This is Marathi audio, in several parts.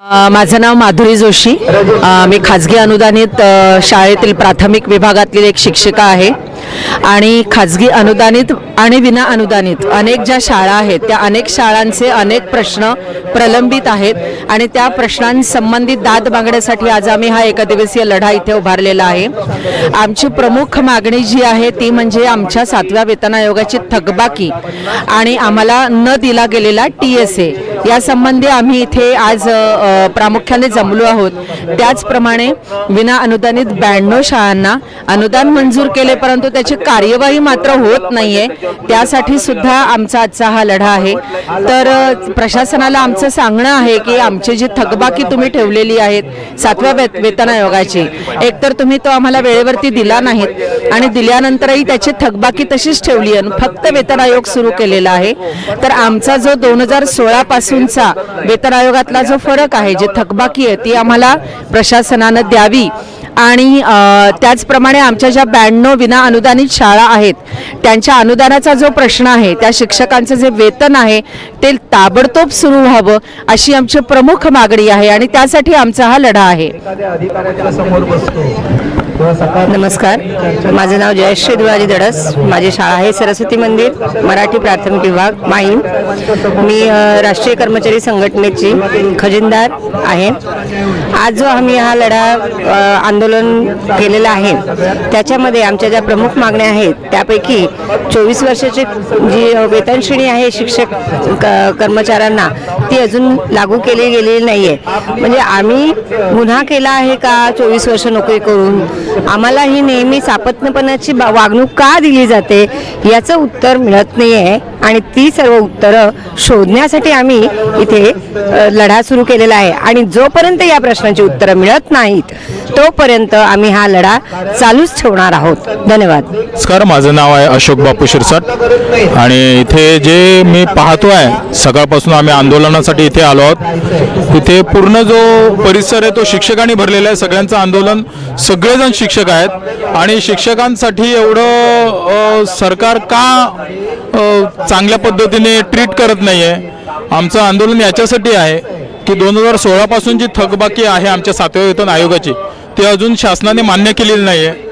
माझं नाव माधुरी जोशी. मी खाजगी अनुदानित शाळेतील प्राथमिक विभागातील एक शिक्षिका आहे. आणि खाजगी अनुदानित आणि विना अनुदानित अनेक ज्या शाळा आहेत त्या अनेक शाळांचे अनेक प्रश्न प्रलंबित आहेत आणि त्या प्रश्नांसंबंधित दाद मागण्यासाठी आज आम्ही हा एकदिवसीय लढा इथे उभारलेला आहे. आमची प्रमुख मागणी जी आहे ती म्हणजे आमच्या सातव्या वेतन आयोगाची थकबाकी आणि आम्हाला न दिला गेलेला टी एस ए. यासंबंधी आम्ही इथे आज प्रामुख्याने जमलो आहोत. त्याचप्रमाणे विना अनुदानित ब्याण्णव शाळांना अनुदान मंजूर केले परंतु त्याची कार्यवाही मात्र होत नाहीये. त्यासाठी सुद्धा आमचा आजचा हा लढा आहे. तर प्रशासनाला आमचं सांगणं आहे की आमची जी थकबाकी तुम्ही ठेवलेली आहेत सातव्या वेतन आयोगाची एकतर तुम्ही तो आम्हाला वेळेवरती दिला नाहीत आणि दिल्यानंतरही त्याची थकबाकी तशीच ठेवली आहे. फक्त वेतन आयोग सुरू केलेला आहे. तर आमचा जो दोन हजार सोळा पासूनचा वेतन आयोगातला जो फरक आहे जी थकबाकी आहे ती आम्हाला प्रशासनानं द्यावी. आणि त्याचप्रमाणे आमच्या ज्या ब्याण्णव विना अनुदानित शाळा आहेत त्यांच्या अनुदानाचा जो प्रश्न आहे त्या शिक्षकांचं जे वेतन आहे ते ताबडतोब सुरू व्हावं अशी आमची प्रमुख मागणी आहे आणि त्यासाठी आमचा हा लढा आहे. नमस्कार. माझं नाव जयश्री दुराजी दडस माझी शाळा आहे सरस्वती मंदिर मराठी प्राथमिक विभाग माहीम. मी राष्ट्रीय कर्मचारी संघटनेची खजिनदार आहे. आज जो आम्ही हा लढा आंदोलन केलेला आहे त्याच्यामध्ये आमच्या ज्या प्रमुख मागण्या आहेत त्यापैकी चोवीस वर्षाची जी वेतन श्रेणी आहे शिक्षक क- कर्मचाऱ्यांना ती अजून लागू केली गेलेली नाही आहे म्हणजे आम्ही गुन्हा केला आहे का? चोवीस वर्ष नोकरी करून आम्हाला ही नेहमी सापत्नपणाची वागणूक का दिली जाते याचं उत्तर मिळत नाही आहे आणि ती सर्व उत्तरं शोधण्यासाठी आम्ही इथे लढा सुरू केलेला आहे. आणि जोपर्यंत या प्रश्नाची उत्तरं मिळत नाहीत तोपर्यंत आम्ही हा लढा चालूच ठेवणार आहोत. धन्यवाद. नमस्कार माझं नाव आहे अशोक बापू शिरसाट. आणि इथे जे मी पाहतो आहे सकाळपासून आम्ही आंदोलनासाठी इथे आलो आहोत. इथे पूर्ण जो परिसर आहे तो शिक्षकांनी भरलेला आहे. सगळ्यांचं आंदोलन सगळेजण शिक्षक आहेत. आणि शिक्षकांसाठी एवढं सरकार का चांगल्या पद्धतीने ट्रीट करत नाही आहे आमचं आंदोलन याच्यासाठी आहे की दोन हजार सोळापासून जी थकबाकी आहे आमच्या सातव्या वेतन आयोगाची ती अजून शासनाने मान्य केलेली नाही आहे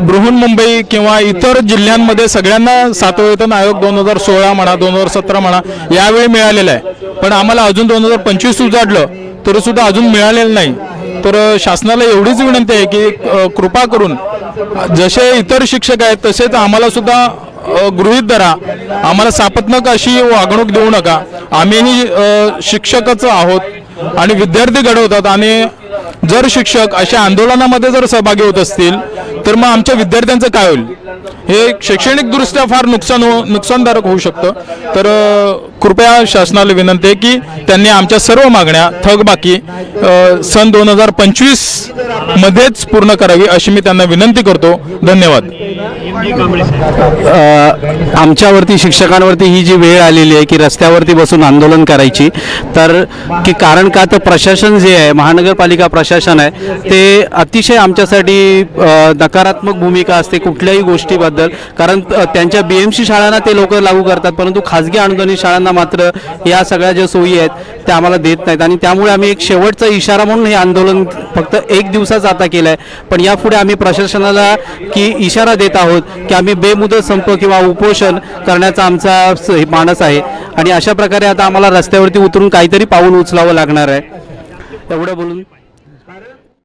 बृहन्मुंबई किंवा इतर जिल्ह्यांमध्ये सगळ्यांना सातवं वेतन आयोग दोन हजार सोळा म्हणा दोन हजार सतरा म्हणा यावेळी मिळालेला आहे. पण आम्हाला अजून दोन हजार पंचवीस उजाडलं तरी सुद्धा अजून मिळालेलं नाही. तर शासनाला एवढीच विनंती आहे की कृपा करून जसे इतर शिक्षक आहेत तसेच आम्हाला सुद्धा गृहित धरा. आम्हाला सापत्नक अशी वागणूक देऊ नका. आम्हीही शिक्षकच आहोत आणि विद्यार्थी घडवतात आणि जर शिक्षक अशा आंदोलनामध्ये जर सहभागी होत असतील तर मग आमच्या विद्यार्थ्यांचं काय होईल? हे शैक्षणिकदृष्ट्या फार नुकसान हो नुकसानदायक होऊ शकतं. तर कृपया शासनाला विनंती आहे की त्यांनी आमच्या सर्व मागण्या थकबाकी सन दोन हजार पंचवीसमध्येच पूर्ण करावी अशी मी त्यांना विनंती करतो. धन्यवाद. आमच्यावरती शिक्षकांवरती ही जी वेळ आलेली आहे की रस्त्यावरती बसून आंदोलन करायची तर की कारण का तर प्रशासन जे आहे महानगरपालिका प्रशासन आहे ते अतिशय आमच्यासाठी नकारात्मक भूमिका असते कुठल्याही गोष्टीबद्दल. कारण त्यांच्या बी एम सी शाळांना ते लोक लागू करतात परंतु खाजगी अनुदानित शाळांना मात्र या सगळ्या ज्या सोयी आहेत त्या आम्हाला देत नाहीत. आणि त्यामुळे आम्ही एक शेवटचा इशारा म्हणून हे आंदोलन फक्त एक दिवसाच आता केलं आहे पण यापुढे आम्ही प्रशासनाला की इशारा देत आहोत की आम्ही बेमुदत संप किंवा उपोषण करण्याचा आमचा हे मानस आहे. आणि अशा प्रकारे आता आम्हाला रस्त्यावरती उतरून काहीतरी पाऊल उचलावं लागणार आहे. एवढं बोलून